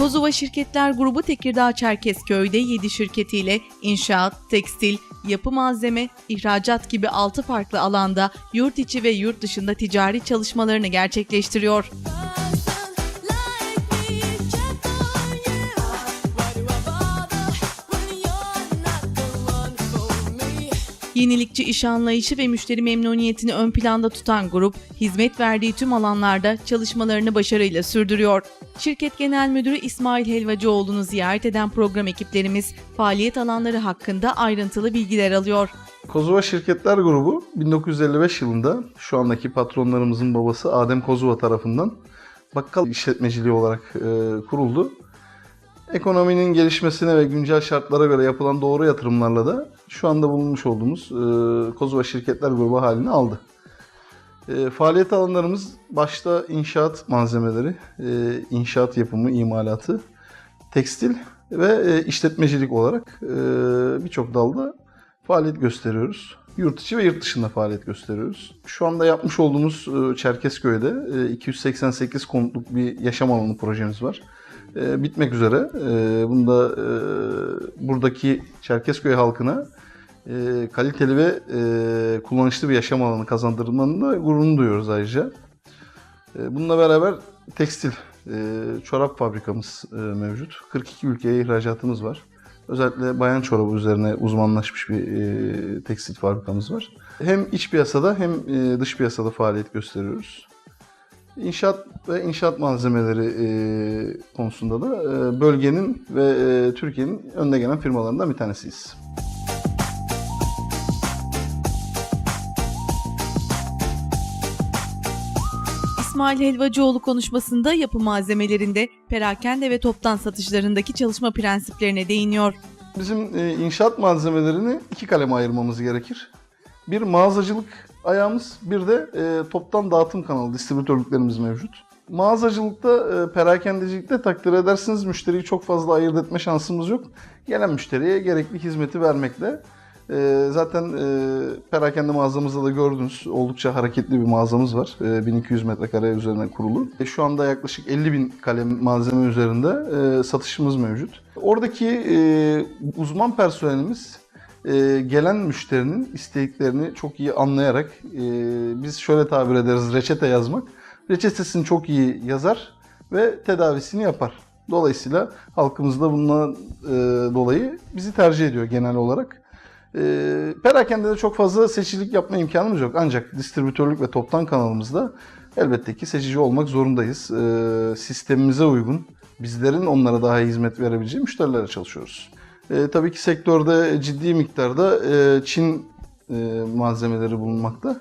Kozova Şirketler Grubu Tekirdağ Çerkezköy'de 7 şirketiyle inşaat, tekstil, yapı malzeme, ihracat gibi 6 farklı alanda yurt içi ve yurt dışında ticari çalışmalarını gerçekleştiriyor. like Yenilikçi iş anlayışı ve müşteri memnuniyetini ön planda tutan grup, hizmet verdiği tüm alanlarda çalışmalarını başarıyla sürdürüyor. Şirket Genel Müdürü İsmail Helvacıoğlu'nu ziyaret eden program ekiplerimiz faaliyet alanları hakkında ayrıntılı bilgiler alıyor. Kozova Şirketler Grubu 1955 yılında şu andaki patronlarımızın babası Adem Kozova tarafından bakkal işletmeciliği olarak e, kuruldu. Ekonominin gelişmesine ve güncel şartlara göre yapılan doğru yatırımlarla da şu anda bulunmuş olduğumuz e, Kozova Şirketler Grubu halini aldı. E, faaliyet alanlarımız başta inşaat malzemeleri, e, inşaat yapımı, imalatı, tekstil ve e, işletmecilik olarak e, birçok dalda faaliyet gösteriyoruz. Yurt içi ve yurt dışında faaliyet gösteriyoruz. Şu anda yapmış olduğumuz e, Çerkezköy'de e, 288 konutluk bir yaşam alanı projemiz var. E, Bitmek üzere. E, Bunda e, buradaki Çerkezköy halkına e, kaliteli ve e, kullanışlı bir yaşam alanı kazandırmanın da gururunu duyuyoruz ayrıca. E, Bununla beraber tekstil, e, çorap fabrikamız e, mevcut. 42 ülkeye ihracatımız var. Özellikle bayan çorabı üzerine uzmanlaşmış bir e, tekstil fabrikamız var. Hem iç piyasada hem e, dış piyasada faaliyet gösteriyoruz. İnşaat ve inşaat malzemeleri e, konusunda da e, bölgenin ve e, Türkiye'nin önde gelen firmalarından bir tanesiyiz. İsmail Helvacıoğlu konuşmasında yapı malzemelerinde, perakende ve toptan satışlarındaki çalışma prensiplerine değiniyor. Bizim e, inşaat malzemelerini iki kaleme ayırmamız gerekir. Bir mağazacılık ayağımız, bir de e, toptan dağıtım kanalı, distribütörlüklerimiz mevcut. Mağazacılıkta, e, perakendecilikte takdir edersiniz müşteriyi çok fazla ayırt etme şansımız yok. Gelen müşteriye gerekli hizmeti vermekle. E, zaten e, perakende mağazamızda da gördünüz oldukça hareketli bir mağazamız var. E, 1200 metrekare üzerine kurulu. E, şu anda yaklaşık 50 bin kalem malzeme üzerinde e, satışımız mevcut. Oradaki e, uzman personelimiz e, gelen müşterinin isteklerini çok iyi anlayarak e, biz şöyle tabir ederiz reçete yazmak. Reçetesini çok iyi yazar ve tedavisini yapar. Dolayısıyla halkımız da bundan e, dolayı bizi tercih ediyor genel olarak. E, perakende de çok fazla seçicilik yapma imkanımız yok. Ancak distribütörlük ve toptan kanalımızda elbette ki seçici olmak zorundayız. E, sistemimize uygun, bizlerin onlara daha iyi hizmet verebileceği müşterilere çalışıyoruz. E, tabii ki sektörde ciddi miktarda e, Çin e, malzemeleri bulunmakta.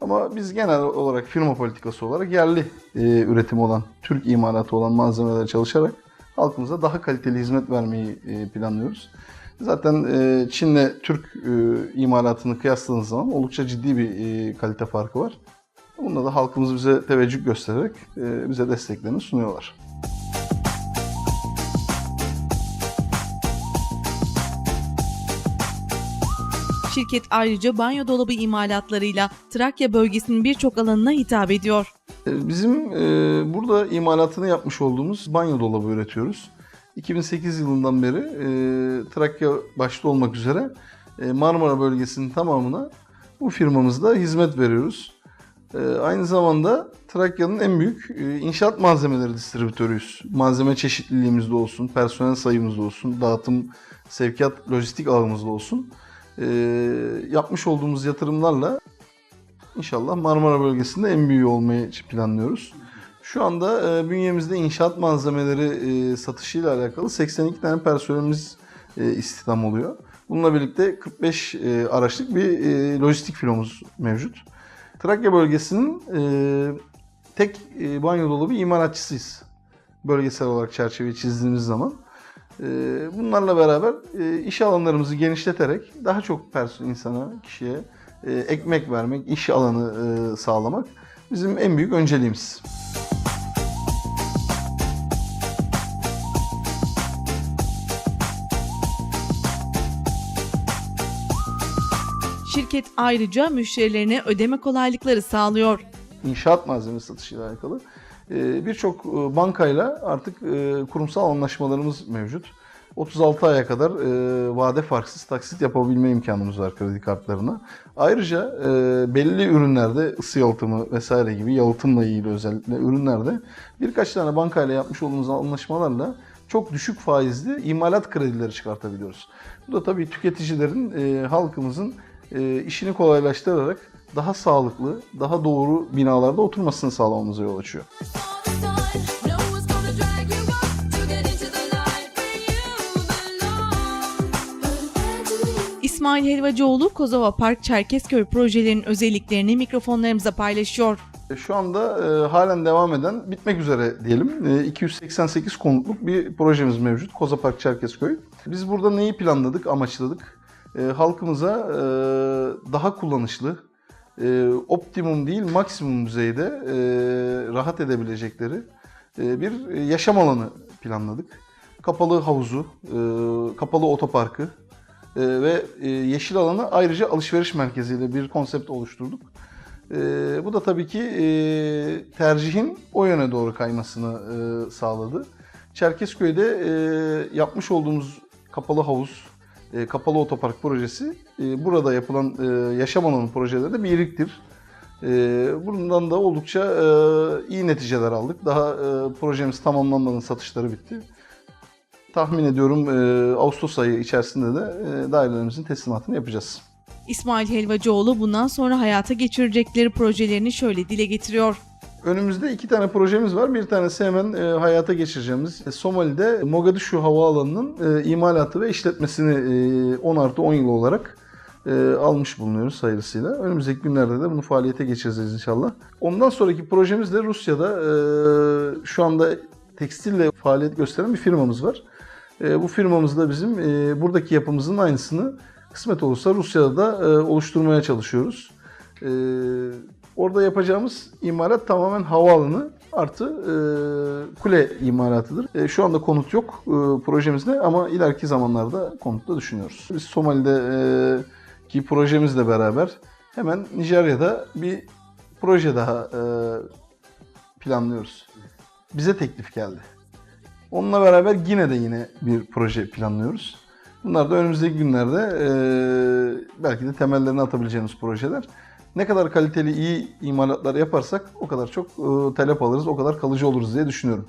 Ama biz genel olarak firma politikası olarak yerli e, üretim olan, Türk imalatı olan malzemelere çalışarak halkımıza daha kaliteli hizmet vermeyi e, planlıyoruz. Zaten e, Çin'le Türk e, imalatını kıyasladığınız zaman oldukça ciddi bir e, kalite farkı var. Bunda da halkımız bize teveccüh göstererek bize desteklerini sunuyorlar. Şirket ayrıca banyo dolabı imalatlarıyla Trakya bölgesinin birçok alanına hitap ediyor. Bizim burada imalatını yapmış olduğumuz banyo dolabı üretiyoruz. 2008 yılından beri e, Trakya başta olmak üzere e, Marmara bölgesinin tamamına bu firmamızda hizmet veriyoruz. E, aynı zamanda Trakya'nın en büyük e, inşaat malzemeleri distribütörüyüz. Malzeme çeşitliliğimizde olsun, personel sayımızda olsun, dağıtım, sevkiyat, lojistik ağımızda olsun. E, yapmış olduğumuz yatırımlarla İnşallah Marmara bölgesinde en büyüğü olmayı planlıyoruz. Şu anda e, bünyemizde inşaat malzemeleri e, satışıyla alakalı 82 tane personelimiz e, istihdam oluyor. Bununla birlikte 45 e, araçlık bir e, lojistik filomuz mevcut. Trakya bölgesinin e, tek e, banyo dolabı imalatçısıyız. Bölgesel olarak çerçeveyi çizdiğimiz zaman. E, bunlarla beraber e, iş alanlarımızı genişleterek daha çok person insana, kişiye e, ekmek vermek, iş alanı e, sağlamak bizim en büyük önceliğimiz. Şirket ayrıca müşterilerine ödeme kolaylıkları sağlıyor. İnşaat malzeme satışıyla alakalı E, Birçok e, bankayla artık e, kurumsal anlaşmalarımız mevcut. 36 aya kadar e, vade farksız taksit yapabilme imkanımız var kredi kartlarına. Ayrıca e, belli ürünlerde ısı yalıtımı vesaire gibi yalıtımla ilgili özellikle ürünlerde birkaç tane bankayla yapmış olduğumuz anlaşmalarla çok düşük faizli imalat kredileri çıkartabiliyoruz. Bu da tabii tüketicilerin, e, halkımızın e, işini kolaylaştırarak daha sağlıklı, daha doğru binalarda oturmasını sağlamamıza yol açıyor. İsmail Helvacıoğlu, Kozova Park Çerkezköy projelerinin özelliklerini mikrofonlarımıza paylaşıyor. E, Şu anda e, halen devam eden, bitmek üzere diyelim. E, 288 konutluk bir projemiz mevcut. Koza Park Çerkezköy. Biz burada neyi planladık, amaçladık? E, halkımıza e, daha kullanışlı, e, optimum değil maksimum düzeyde e, rahat edebilecekleri e, bir yaşam alanı planladık. Kapalı havuzu, e, kapalı otoparkı e, ve e, yeşil alanı ayrıca alışveriş merkeziyle bir konsept oluşturduk. Ee, bu da tabii ki e, tercihin o yöne doğru kaymasını e, sağladı. Çerkezköy'de e, yapmış olduğumuz kapalı havuz, e, kapalı otopark projesi e, burada yapılan e, yaşam alanı projeleri de bir iliktir. E, bundan da oldukça e, iyi neticeler aldık. Daha e, projemiz tamamlanmadan satışları bitti. Tahmin ediyorum e, Ağustos ayı içerisinde de e, dairelerimizin teslimatını yapacağız. İsmail Helvacıoğlu bundan sonra hayata geçirecekleri projelerini şöyle dile getiriyor. Önümüzde iki tane projemiz var. Bir tanesi hemen e, hayata geçireceğimiz. E, Somali'de Mogadishu Havaalanı'nın e, imalatı ve işletmesini e, 10 artı 10 yıl olarak e, almış bulunuyoruz hayırlısıyla. Önümüzdeki günlerde de bunu faaliyete geçireceğiz inşallah. Ondan sonraki projemiz de Rusya'da e, şu anda tekstille faaliyet gösteren bir firmamız var. E, bu firmamızda bizim e, buradaki yapımızın aynısını kısmet olursa Rusya'da da e, oluşturmaya çalışıyoruz. E, orada yapacağımız imalat tamamen havaalanı artı e, kule imalatıdır. E, şu anda konut yok e, projemizde ama ileriki zamanlarda konut da düşünüyoruz. Biz Somali'de e, ki projemizle beraber hemen Nijerya'da bir proje daha e, planlıyoruz. Bize teklif geldi. Onunla beraber yine de yine bir proje planlıyoruz. Bunlar da önümüzdeki günlerde e, belki de temellerini atabileceğimiz projeler. Ne kadar kaliteli iyi imalatlar yaparsak o kadar çok e, talep alırız, o kadar kalıcı oluruz diye düşünüyorum.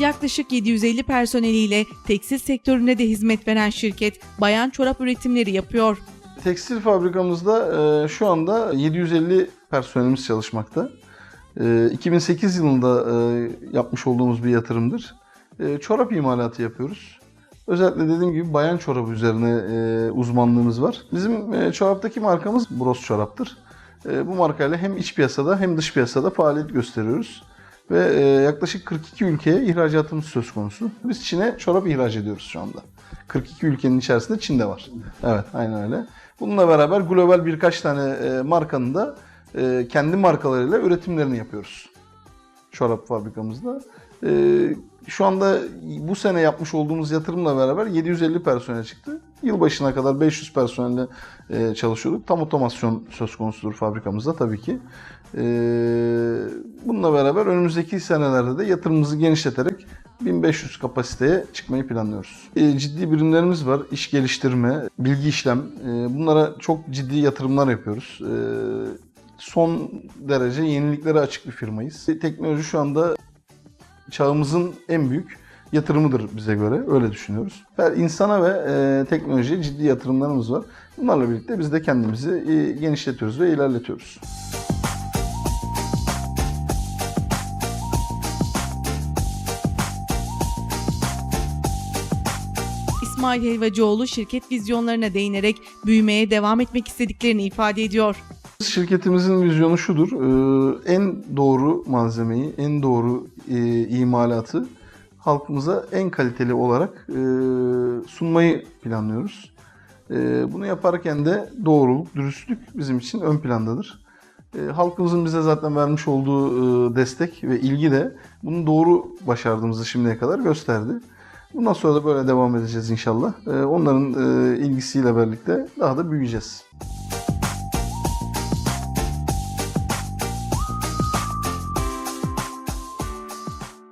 Yaklaşık 750 personeliyle tekstil sektöründe de hizmet veren şirket bayan çorap üretimleri yapıyor. Tekstil fabrikamızda e, şu anda 750 personelimiz çalışmakta. E, 2008 yılında e, yapmış olduğumuz bir yatırımdır. E, çorap imalatı yapıyoruz. Özellikle dediğim gibi bayan çorabı üzerine e, uzmanlığımız var. Bizim e, çoraptaki markamız Bros Çorap'tır. E, bu markayla hem iç piyasada hem dış piyasada faaliyet gösteriyoruz. Ve e, yaklaşık 42 ülkeye ihracatımız söz konusu. Biz Çin'e çorap ihraç ediyoruz şu anda. 42 ülkenin içerisinde Çin de var. Evet, aynen öyle. Bununla beraber global birkaç tane e, markanın da e, kendi markalarıyla üretimlerini yapıyoruz. Çorap fabrikamızda. E, şu anda bu sene yapmış olduğumuz yatırımla beraber 750 personel çıktı. Yılbaşına kadar 500 personelle e, çalışıyorduk. Tam otomasyon söz konusudur fabrikamızda tabii ki. E, bununla beraber önümüzdeki senelerde de yatırımımızı genişleterek 1500 kapasiteye çıkmayı planlıyoruz. E, ciddi birimlerimiz var. İş geliştirme, bilgi işlem. E, bunlara çok ciddi yatırımlar yapıyoruz. Son derece yeniliklere açık bir firmayız. Teknoloji şu anda çağımızın en büyük yatırımıdır bize göre. Öyle düşünüyoruz. Her insana ve e, teknolojiye ciddi yatırımlarımız var. Bunlarla birlikte biz de kendimizi e, genişletiyoruz ve ilerletiyoruz. İsmail Helvacıoğlu şirket vizyonlarına değinerek büyümeye devam etmek istediklerini ifade ediyor. Şirketimizin vizyonu şudur. e, En doğru malzemeyi, en doğru e, imalatı halkımıza en kaliteli olarak e, sunmayı planlıyoruz. Bunu yaparken de doğruluk, dürüstlük bizim için ön plandadır. Halkımızın bize zaten vermiş olduğu destek ve ilgi de bunu doğru başardığımızı şimdiye kadar gösterdi. Bundan sonra da böyle devam edeceğiz inşallah. Ee, onların e, ilgisiyle birlikte daha da büyüyeceğiz.